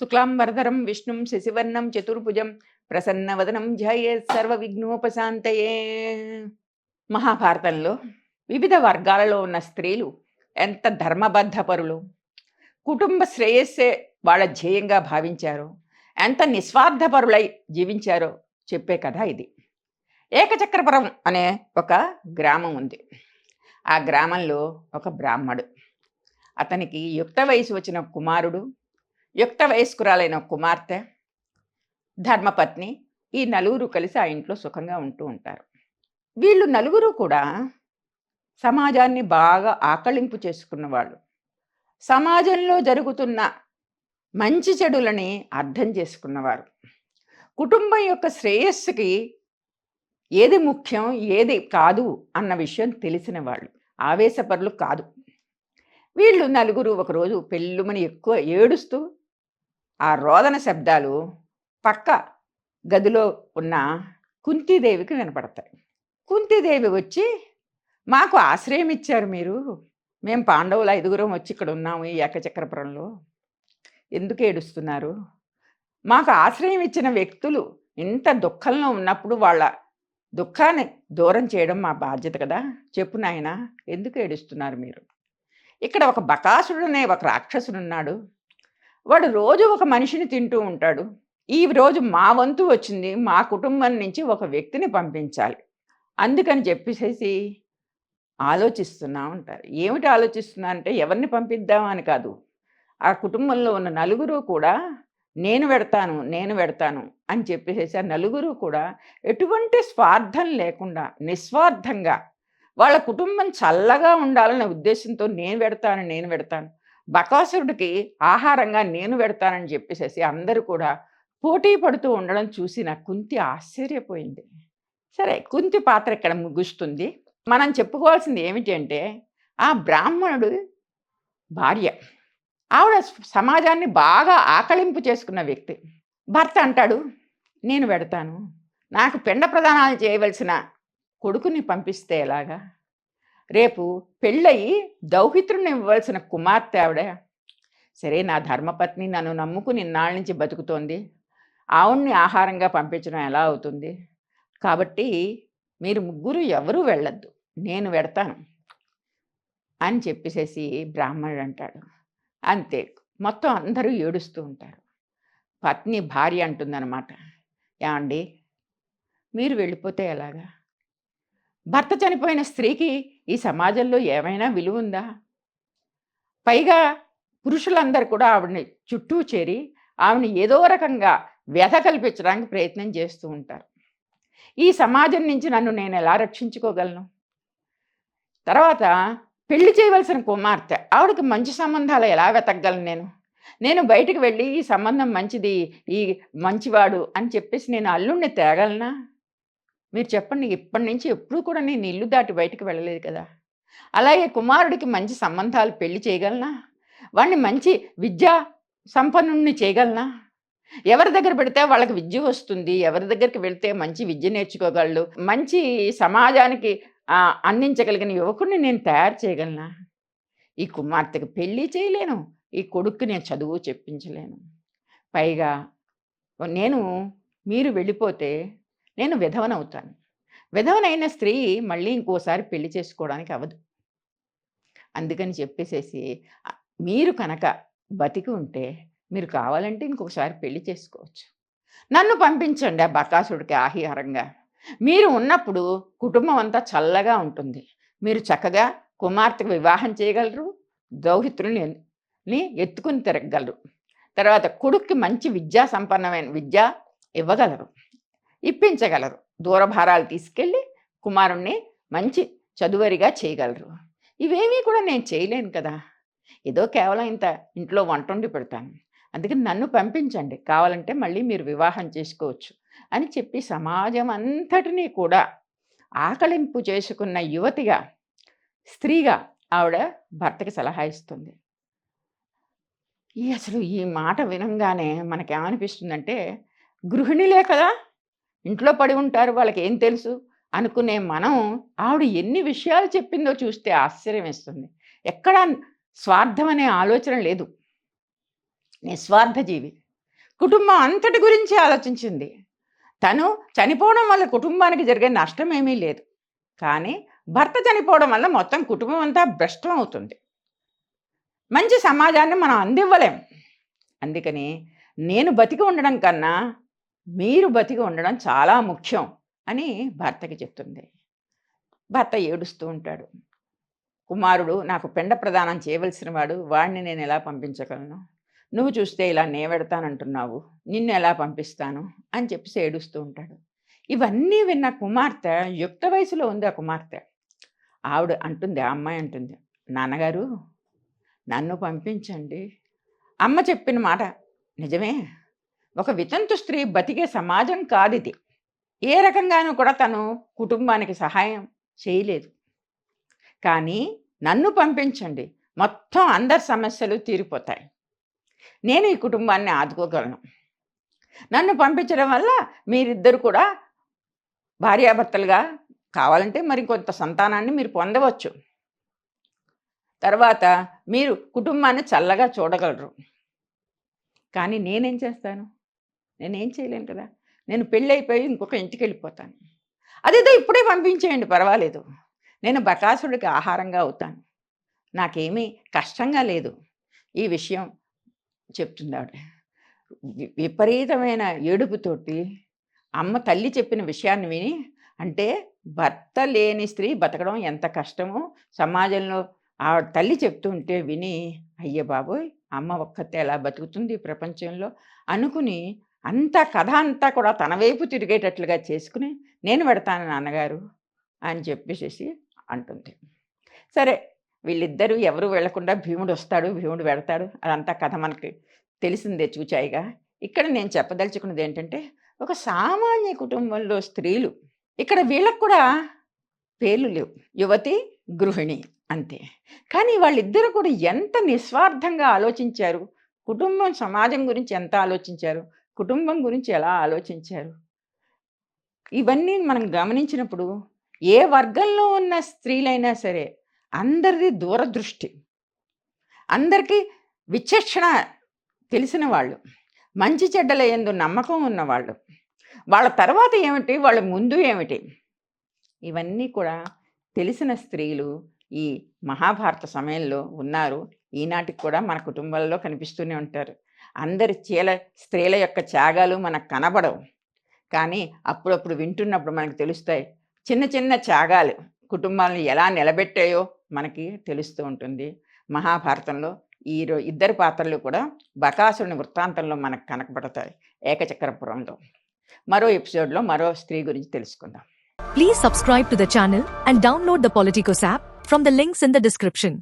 శుక్లాంబరధరం విష్ణుం శశివర్ణం చతుర్భుజం ప్రసన్నవదనం ధ్యాయేత్ సర్వ విఘ్నోపశాంతయే మహాభారతంలో వివిధ వర్గాలలో ఉన్న స్త్రీలు ఎంత ధర్మబద్ధపరులు. కుటుంబ శ్రేయస్సే వాళ్ళ ధ్యేయంగా భావించారో. ఎంత నిస్వార్థపరులై జీవించారో చెప్పే కథ ఇది. ఏకచక్రపురం అనే ఒక గ్రామం ఉంది. ఆ గ్రామంలో ఒక బ్రాహ్మడు. అతనికి యుక్త వయసు వచ్చిన కుమారుడు యుక్త వయస్కురాలైన కుమార్తె ధర్మపత్ని ఈ నలుగురు కలిసి ఆ ఇంట్లో సుఖంగా ఉంటూ ఉంటారు. వీళ్ళు నలుగురు కూడా సమాజాన్ని బాగా ఆకళింపు చేసుకున్న వాళ్ళు. సమాజంలో జరుగుతున్న మంచి చెడులని అర్థం చేసుకున్నవారు కుటుంబం యొక్క శ్రేయస్సుకి ఏది ముఖ్యం ఏది కాదు అన్న విషయం తెలిసిన వాళ్ళు. ఆవేశపరులు కాదు. వీళ్ళు నలుగురు ఒకరోజు పెళ్ళుమని ఎక్కువ ఏడుస్తూ ఆ రోదన శబ్దాలు పక్క గదిలో ఉన్న కుంతీదేవికి వినపడతాయి. కుంతీదేవి వచ్చి మాకు ఆశ్రయం ఇచ్చారు మీరు. మేము పాండవుల ఐదుగురం వచ్చి ఇక్కడ ఉన్నాము ఈ ఏకచక్రపురంలో. ఎందుకు ఏడుస్తున్నారు? మాకు ఆశ్రయం ఇచ్చిన వ్యక్తులు ఇంత దుఃఖంలో ఉన్నప్పుడు వాళ్ళ దుఃఖాన్ని దూరం చేయడం మా బాధ్యత కదా. చెప్పు నాయన ఎందుకు ఏడుస్తున్నారు మీరు? ఇక్కడ ఒక బకాసుడు అనే ఒక రాక్షసుడు ఉన్నాడు వాడు రోజు ఒక మనిషిని తింటూ ఉంటాడు. ఈ రోజు మా వంతు వచ్చింది మా కుటుంబం నుంచి ఒక వ్యక్తిని పంపించాలి. అందుకని చెప్పేసేసి ఆలోచిస్తున్నా ఉంటారు. ఏమిటి ఆలోచిస్తున్నా అంటే ఎవరిని పంపిద్దామని కాదు. ఆ కుటుంబంలో ఉన్న నలుగురు కూడా నేను పెడతాను నేను పెడతాను అని చెప్పేసేసి ఆ నలుగురు కూడా ఎటువంటి స్వార్థం లేకుండా నిస్వార్థంగా వాళ్ళ కుటుంబం చల్లగా ఉండాలనే ఉద్దేశంతో నేను పెడతాను నేను పెడతాను బకాసురుడికి ఆహారంగా నేను పెడతానని చెప్పేసేసి అందరూ కూడా పోటీ పడుతూ ఉండడం చూసి నా కుంతి ఆశ్చర్యపోయింది. సరే కుంతి పాత్ర ఇక్కడ ముగుస్తుంది. మనం చెప్పుకోవాల్సింది ఏమిటి అంటే ఆ బ్రాహ్మణుడు భార్య. ఆవిడ సమాజాన్ని బాగా ఆకళింపు చేసుకున్న వ్యక్తి. భర్త అంటాడు నేను పెడతాను. నాకు పిండ ప్రదానాలు చేయవలసిన కొడుకుని పంపిస్తే ఎలాగా? రేపు పెళ్ళయి దౌహిత్రుని ఇవ్వవలసిన కుమార్తె ఆవిడ. సరే నా ధర్మపత్ని నన్ను నమ్ముకుని ఇన్నాళ్ళ నుంచి బతుకుతోంది. ఆవుణ్ణి ఆహారంగా పంపించడం ఎలా అవుతుంది? కాబట్టి మీరు ముగ్గురు ఎవరూ వెళ్ళొద్దు. నేను వెడతాను అని చెప్పేసేసి బ్రాహ్మణుడు అంటాడు. అంతే మొత్తం అందరూ ఏడుస్తూ ఉంటారు. పత్ని భార్య అంటుందన్నమాట. ఏమండి? మీరు వెళ్ళిపోతే ఎలాగా? భర్త చనిపోయిన స్త్రీకి ఈ సమాజంలో ఏమైనా విలువ ఉందా? పైగా పురుషులందరూ కూడా ఆవిడని చుట్టూ చేరి ఆవిడని ఏదో రకంగా వ్యధ కల్పించడానికి ప్రయత్నం చేస్తూ ఉంటారు. ఈ సమాజం నుంచి నన్ను నేను ఎలా రక్షించుకోగలను? తర్వాత పెళ్ళి చేయవలసిన కుమార్తె ఆవిడకి మంచి సంబంధాలు ఎలా వెతకగలను నేను? నేను బయటకు వెళ్ళి ఈ సంబంధం మంచిది ఈ మంచివాడు అని చెప్పేసి నేను అల్లుడిని తేగలనా? మీరు చెప్పండి. ఇప్పటి నుంచి ఎప్పుడూ కూడా నేను ఇల్లు దాటి బయటకు వెళ్ళలేదు కదా! అలాగే కుమారుడికి మంచి సంబంధాలు పెళ్ళి చేయగలనా? వాడిని మంచి విద్యా సంపన్నుణ్ణి చేయగలనా? ఎవరి దగ్గర పెడితే వాళ్ళకి విద్య వస్తుంది. ఎవరి దగ్గరికి వెళితే మంచి విద్య నేర్చుకోగలడు. మంచి సమాజానికి అందించగలిగిన యువకుడిని నేను తయారు చేయగలనా? ఈ కుమార్తెకి పెళ్ళి చేయలేను. ఈ కొడుక్కి నేను చదువు చెప్పించలేను. పైగా నేను మీరు వెళ్ళిపోతే నేను విధవనవుతాను. విధవనైన స్త్రీ మళ్ళీ ఇంకోసారి పెళ్ళి చేసుకోవడానికి అవ్వదు. అందుకని చెప్పేసేసి మీరు కనుక బతికి ఉంటే మీరు కావాలంటే ఇంకొకసారి పెళ్ళి చేసుకోవచ్చు. నన్ను పంపించండి ఆ బకాసుడికి ఆహారంగా మీరు ఉన్నప్పుడు కుటుంబం అంతా చల్లగా ఉంటుంది. మీరు చక్కగా కుమార్తెకు వివాహం చేయగలరు దౌహిత్రుని ఎత్తుకుని తిరగగలరు. తర్వాత కొడుక్కి మంచి విద్యా సంపన్నమైన విద్య ఇవ్వగలరు. ఇప్పించగలరు. దూరభారాలు తీసుకెళ్ళి కుమారుణ్ణి మంచి చదువరిగా చేయగలరు. ఇవేమీ కూడా నేను చేయలేను కదా. ఏదో కేవలం ఇంత ఇంట్లో వంట వండి పెడతాను. అందుకని నన్ను పంపించండి. కావాలంటే మళ్ళీ మీరు వివాహం చేసుకోవచ్చు అని చెప్పి సమాజం అంతటినీ కూడా ఆకలింపు చేసుకున్న యువతిగా స్త్రీగా ఆవిడ భర్తకి సలహా ఇస్తుంది. ఈ అసలు ఈ మాట వినంగానే మనకేమనిపిస్తుందంటే గృహిణిలే కదా! ఇంట్లో పడి ఉంటారు వాళ్ళకి ఏం తెలుసు? అనుకునే మనం ఆవిడ ఎన్ని విషయాలు చెప్పిందో చూస్తే ఆశ్చర్యం వేస్తుంది. ఎక్కడా స్వార్థం అనే ఆలోచన లేదు. నిస్వార్థ జీవి కుటుంబం అంతటి గురించి ఆలోచించింది. తను చనిపోవడం వల్ల కుటుంబానికి జరిగే నష్టం ఏమీ లేదు. కానీ భర్త చనిపోవడం వల్ల మొత్తం కుటుంబం అంతా భ్రష్టం అవుతుంది. మంచి సమాజాన్ని మనం అందివ్వలేం. అందుకని నేను బతికి ఉండడం కన్నా మీరు బతికి ఉండడం చాలా ముఖ్యం అని భర్తకి చెప్తుంది. భర్త ఏడుస్తూ ఉంటాడు. కుమారుడు నాకు పిండ ప్రదానం చేయవలసిన వాడు వాడిని నేను ఎలా పంపించగలను? నువ్వు చూస్తే ఇలా నేవెడతానంటున్నావు నిన్ను ఎలా పంపిస్తాను? అని చెప్పేసి ఏడుస్తూ ఉంటాడు. ఇవన్నీ విన్న కుమార్తె యుక్త వయసులో ఉంది ఆ కుమార్తె. ఆవిడ అంటుంది ఆ అమ్మాయి అంటుంది నాన్నగారు నన్ను పంపించండి. అమ్మ చెప్పిన మాట నిజమే ఒక వితంతు స్త్రీ బతికే సమాజం కాదు ఇది. ఏ రకంగానూ కూడా తను కుటుంబానికి సహాయం చేయలేదు. కానీ నన్ను పంపించండి. మొత్తం అందరి సమస్యలు తీరిపోతాయి. నేను ఈ కుటుంబాన్ని ఆదుకోగలను. నన్ను పంపించడం వల్ల మీరిద్దరు కూడా భార్యాభర్తలుగా కావాలంటే మరి కొంత సంతానాన్ని మీరు పొందవచ్చు. తర్వాత మీరు కుటుంబాన్ని చల్లగా చూడగలరు. కానీ నేనేం చేస్తాను? నేనేం చేయలేను కదా. నేను పెళ్ళైపోయి ఇంకొక ఇంటికి వెళ్ళిపోతాను అదేదో ఇప్పుడే పంపించేయండి పర్వాలేదు. నేను బకాసుడికి ఆహారంగా అవుతాను. నాకేమీ కష్టంగా లేదు. ఈ విషయం చెప్తుంది ఆవిడ. విపరీతమైన ఏడుపుతోటి అమ్మ తల్లి చెప్పిన విషయాన్ని విని అంటే భర్త లేని స్త్రీ బతకడం ఎంత కష్టమో సమాజంలో ఆ తల్లి చెప్తుంటే విని అయ్య బాబోయ్ అమ్మ ఒక్కతే ఎలా బతుకుతుంది ప్రపంచంలో అనుకుని అంత కథ అంతా కూడా తన వైపు తిరిగేటట్లుగా చేసుకుని నేను పెడతాను నాన్నగారు అని చెప్పేసేసి అంటుంది. సరే వీళ్ళిద్దరూ ఎవరు వెళ్ళకుండా భీముడు వస్తాడు భీముడు పెడతాడు అదంతా కథ మనకి తెలిసిందే చూచాయిగా. ఇక్కడ నేను చెప్పదలుచుకున్నది ఏంటంటే ఒక సామాన్య కుటుంబంలో స్త్రీలు ఇక్కడ వీళ్ళకు కూడా పేర్లు లేవు. యువతి గృహిణి అంతే. కానీ వాళ్ళిద్దరూ కూడా ఎంత నిస్వార్థంగా ఆలోచించారు కుటుంబం సమాజం గురించి ఎంత ఆలోచించారు కుటుంబం గురించి ఎలా ఆలోచించారు? ఇవన్నీ మనం గమనించినప్పుడు ఏ వర్గంలో ఉన్న స్త్రీలైనా సరే అందరిది దూరదృష్టి. అందరికీ విచక్షణ తెలిసిన వాళ్ళు మంచి చెడ్డల ఎందు నమ్మకం ఉన్నవాళ్ళు వాళ్ళ తర్వాత ఏమిటి వాళ్ళ ముందు ఏమిటి? ఇవన్నీ కూడా తెలిసిన స్త్రీలు ఈ మహాభారత సమయంలో ఉన్నారు. ఈనాటికి కూడా మన కుటుంబాల్లో కనిపిస్తూనే ఉంటారు. అందరి చీల స్త్రీల యొక్క త్యాగాలు మనకు కనబడవు. కానీ అప్పుడప్పుడు వింటున్నప్పుడు మనకు తెలుస్తాయి. చిన్న చిన్న త్యాగాలు కుటుంబాలను ఎలా నిలబెట్టాయో మనకి తెలుస్తూ ఉంటుంది. మహాభారతంలో ఈ ఇద్దరు పాత్రలు కూడా బకాసుని వృత్తాంతంలో మనకు కనపడతాయి. ఏకచక్రపురంలో. మరో ఎపిసోడ్లో మరో స్త్రీ గురించి తెలుసుకుందాం. Please subscribe to the channel and download the Politikos app from the links in the description